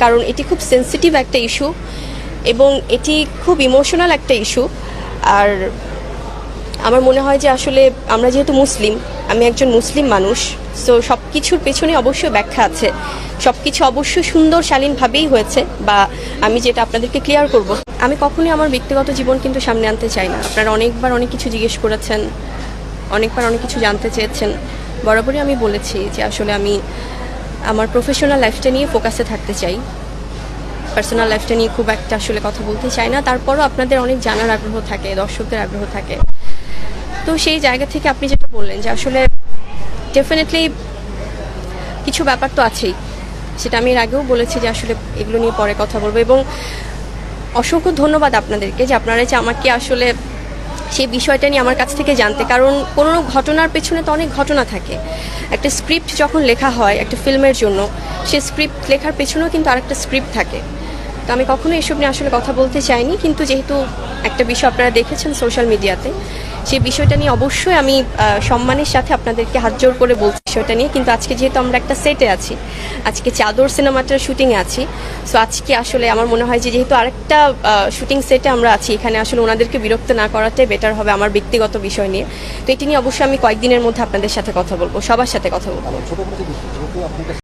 কারণ এটি খুব সেন্সিটিভ একটা ইস্যু এবং এটি খুব ইমোশনাল একটা ইস্যু আর আমার মনে হয় যে আসলে আমরা যেহেতু মুসলিম, আমি একজন মুসলিম মানুষ সো সব কিছুর পেছনে অবশ্যই ব্যাখ্যা আছে। সব কিছু অবশ্যই সুন্দর, শালীনভাবেই হয়েছে বা আমি যেটা আপনাদেরকে ক্লিয়ার করব, আমি কখনোই আমার ব্যক্তিগত জীবন কিন্তু সামনে আনতে চাই না। আপনারা অনেকবার অনেক কিছু জিজ্ঞেস করেছেন, অনেকবার অনেক কিছু জানতে চেয়েছেন। বরাবরই আমি বলেছি যে আসলে আমি আমার প্রফেশনাল লাইফটা নিয়ে ফোকাসে থাকতে চাই। পার্সোনাল লাইফটা নিয়ে খুব একটা আসলে কথা বলতে চাই না। তারপরও আপনাদের অনেক জানার আগ্রহ থাকে, দর্শকদের আগ্রহ থাকে। তো সেই জায়গা থেকে আপনি যেটা বললেন যে আসলে ডেফিনেটলি কিছু ব্যাপার তো আছেই। সেটা আমি এর আগেও বলেছি যে আসলে এগুলো নিয়ে পরে কথা বলব এবং অসংখ্য ধন্যবাদ আপনাদেরকে যে আপনারা যে আমাকে আসলে সেই বিষয়টা নিয়ে আমার কাছ থেকে জানতে। কারণ কোনো ঘটনার পেছনে তো অনেক ঘটনা থাকে। একটা স্ক্রিপ্ট যখন লেখা হয় একটা ফিল্মের জন্য, সে স্ক্রিপ্ট লেখার পেছনেও কিন্তু আরেকটা স্ক্রিপ্ট থাকে। তো আমি কখনো এসব নিয়ে আসলে কথা বলতে চাইনি, কিন্তু যেহেতু একটা বিষয় আপনারা দেখেছেন সোশ্যাল মিডিয়াতে সেই বিষয়টা নিয়ে অবশ্যই আমি সম্মানের সাথে আপনাদেরকে হাত জোর করে বলছি বিষয়টা নিয়ে। কিন্তু আজকে যেহেতু আমরা একটা সেটে আছি, আজকে চাদর সিনেমাটার শুটিংয়ে আছি সো আজকে আসলে আমার মনে হয় যে যেহেতু আরেকটা শুটিং সেটে আমরা আছি, এখানে আসলে ওনাদেরকে বিরক্ত না করাটাই বেটার হবে আমার ব্যক্তিগত বিষয় নিয়ে। তো এটি নিয়ে অবশ্যই আমি কয়েকদিনের মধ্যে আপনাদের সাথে কথা বলব, সবার সাথে কথা বলব।